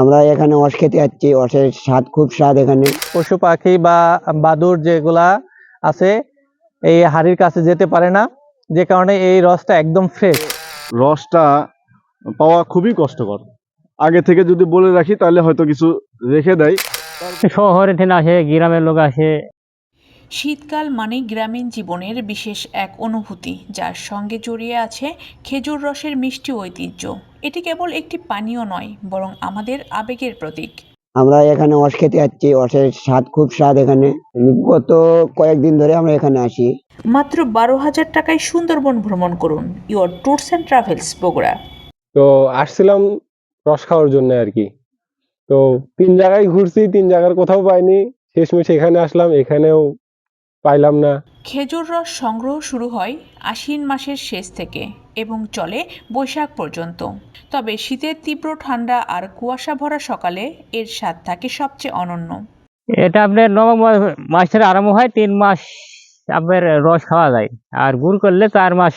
আমরা এখানে অস খেতে যাচ্ছি অসের স্বাদ খুব স্বাদ এখানে। পশু পাখি বা বাদুর যেগুলা আছে এই হাড়ির কাছে যেতে পারে না যে কারণে এই রসটা একদম ফ্রেশ রসটা পাওয়া খুবই কষ্টকর। আগে থেকে যদি বলে রাখি তাহলে হয়তো কিছু রেখে দেয়। শহরে থেকে আসে গ্রামের লোক আসে। শীতকাল মানে গ্রামীণ জীবনের বিশেষ এক অনুভূতি যার সঙ্গে জড়িয়ে আছে খেজুর রসের মিষ্টি ঐতিহ্য। এটি কেবল একটি পানীয় নয় বরং আমাদের আবেগের প্রতীক। আমরা এখানে অস খেতে যাচ্ছি অসের স্বাদ খুব স্বাদ এখানে। গত কয়েকদিন ধরে আমরা এখানে আসি মাত্র বারো হাজার টাকায় সুন্দরবন ভ্রমণ করুন your tours and travels Bogura. তো আসছিলাম রস খাওয়ার জন্য আর কি। তো তিন জায়গায় ঘুরছি তিন জায়গার কোথাও পাইনি। শেষমেশ এখানে আসলাম এখানেও পাইলাম না। খেজুর রস সংগ্রহ শুরু হয় আশ্বিন মাসের শেষ থেকে। এবং চলে বৈশাখ পর্যন্ত। তবে শীতের তীব্র ঠান্ডা আর কুয়াশা ভরা সকালে এর স্বাদ থাকে সবচেয়ে অনন্য। এটা আপনার নবম মাস- মাসের আরম্ভ হয় তিন মাস আপনার রস খাওয়া যায়। আর গুড় করলে চার মাস।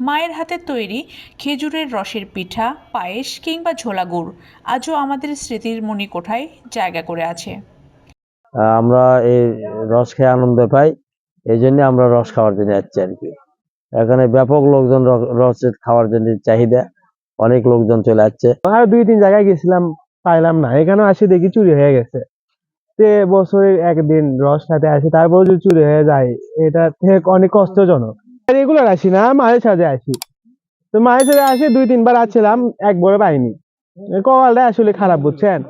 মায়ের হাতে তৈরি খেজুরের রসের পিঠা পায়েস কিংবা ঝোলা গুড় আজও আমাদের স্মৃতির মণিকোঠায় জায়গা করে আছে। আমরা এই রস খেয়ে আনন্দ পাই এই জন্য আমরা রস খাওয়ার জন্য যাচ্ছি আর কি। এখানে ব্যাপক লোকজন রস খাওয়ার জন্য চাহিদা। অনেক লোকজন চলে আসছে। আর দুই তিন জায়গায় গেছিলাম, পাইলাম না। এখানে আসি দেখি চুরি হয়ে গেছে। তে বছরে একদিন রস খাতে আসি তারপর যদি চুরি হয়ে যায়, এটা থেকে অনেক কষ্টজনক। রেগুলার আসি না, মাঝে সাথে আসি। তো মাঝে সাথে আসি, দুই তিনবার আসছিলাম একবারে পাইনি। কপালটা আসলে খারাপ, বুঝছেন?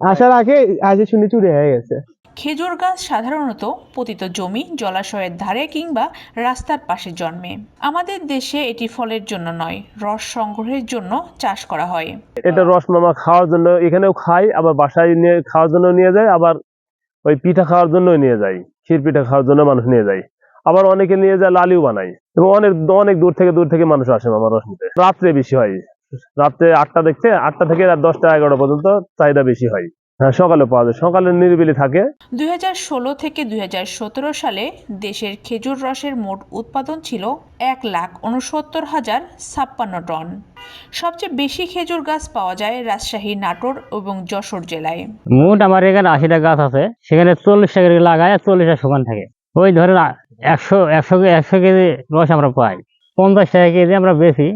আসার আগে আসি শুনি চুরি হয়ে গেছে। খেজুর গাছ সাধারণত পতিত জমি জলাশয়ের ধারে কিংবা রাস্তার পাশে জন্মে। আমাদের দেশে এটি ফলের জন্য নয় রস সংগ্রহের জন্য চাষ করা হয়। এটা রস মামা খাওয়ার জন্য এখানেও খাই আবার বাসায় নিয়ে খাওয়ার জন্য নিয়ে যায় আবার ওই পিঠা খাওয়ার জন্য নিয়ে যায় ক্ষীর পিঠা খাওয়ার জন্য মানুষ নিয়ে যায়। আবার অনেকে নিয়ে যায় লালিও বানায়। এবং অনেক অনেক দূর থেকে দূর থেকে মানুষ আসে মামা রস নিতে। রাত্রে বেশি হয়। রাত্রে আটটা দেখতে আটটা থেকে রাত দশটা এগারোটা পর্যন্ত চাহিদা বেশি হয়। হ্যাঁ সকালে পাওয়া যায়। সকালে নিরিবিলি থাকে। দু হাজার ষোলো থেকে দু হাজার সতেরো সালে দেশের খেজুর রসের মোট উৎপাদন ছিল এক লাখ উনসত্তর হাজার ছাপ্পান্ন টন। সবচেয়ে বেশি খেজুর গাছ পাওয়া যায় রাজশাহী নাটোর এবং যশোর জেলায়। মোট আমার এখানে আশিটা গাছ আছে। সেখানে চল্লিশ টাকা লাগায় চল্লিশটা শুকান থাকে। ওই ধরেন একশো একশো একশো কেজি রস আমরা পাই। পঞ্চাশ টাকা কেজি আমরা বেশি।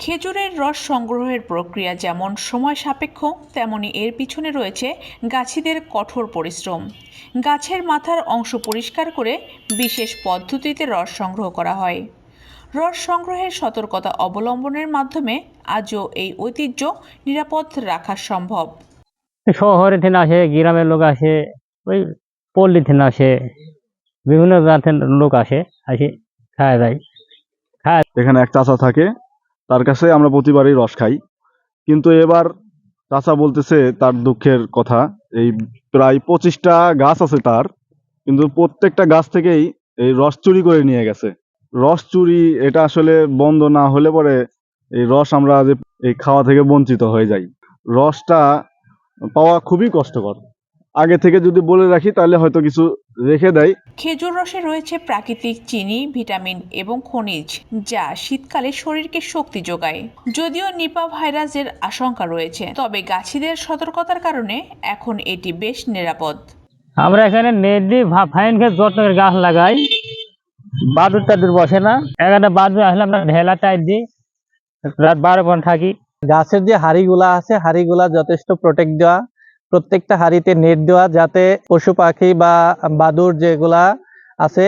খেজুরের রস সংগ্রহের প্রক্রিয়া যেমন সময় সাপেক্ষ তেমনি এর পিছনে রয়েছে গাছিদের কঠোর পরিশ্রম। গাছের মাথার অংশ পরিষ্কার করে বিশেষ পদ্ধতিতে রস সংগ্রহ করা হয়। রস সংগ্রহের সতর্কতা অবলম্বনের মাধ্যমে আজও এই ঐতিহ্য নিরাপদ রাখা সম্ভব। শহরে থেকে আসে গ্রামের লোক আসে ওই পল্লী থেকে আসে বিভিন্ন জাতের লোক আসে আসে খাওয়া যায়। খায় এখানে এক চাচা থাকে তার কাছে আমরা প্রতিবারই রস খাই। কিন্তু এবার চাচা বলতেছে তার দুঃখের কথা, এই প্রায় পঁচিশটা গাছ আছে তার, কিন্তু প্রত্যেকটা গাছ থেকেই এই রস চুরি করে নিয়ে গেছে। রস চুরি, এটা আসলে বন্ধ না হলে পরে এই রস আমরা যে এই খাওয়া থেকে বঞ্চিত হয়ে যাই। রসটা পাওয়া খুবই কষ্টকর। আগে থেকে যদি বলে রাখি তাহলে হয়তো কিছু রেখে দেয়। খেজুর রসে রয়েছে প্রাকৃতিক চিনি ভিটামিন এবং খনিজ যা শীতকালে শরীরকে শক্তি যোগায়। যদিও নিপা ভাইরাসের আশঙ্কা রয়েছে তবে গাছিদের সতর্কতার কারণে এখন এটি বেশ নিরাপদ। আমরা এখানে দিয়ে ফাইন খেয়ে যত্ন করে গাছ লাগাই। বাদুর টাদুর বসে না। এখানে বাদুর আসলে আমরা ঢেলা টাইট দিই। রাত বারো পর্যন্ত থাকি। গাছের যে হাড়িগুলা আছে হাড়িগুলা যথেষ্ট প্রোটেক্ট দেওয়া। প্রত্যেকটা হাড়িতে নেট দেওয়া যাতে পশু পাখি বা বাদুর যেগুলা আছে,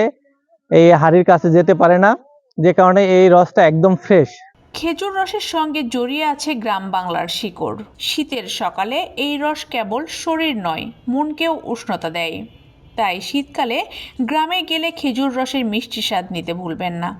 এই হাড়ির কাছে যেতে পারে না। যে কারণে এই রসটা একদম ফ্রেশ খেজুর রসের সঙ্গে জড়িয়ে আছে গ্রাম বাংলার শিকড়। শীতের সকালে এই রস কেবল শরীর নয়, মনকেও উষ্ণতা দেয়। তাই শীতকালে গ্রামে গেলে খেজুর রসের মিষ্টি স্বাদ নিতে ভুলবেন না।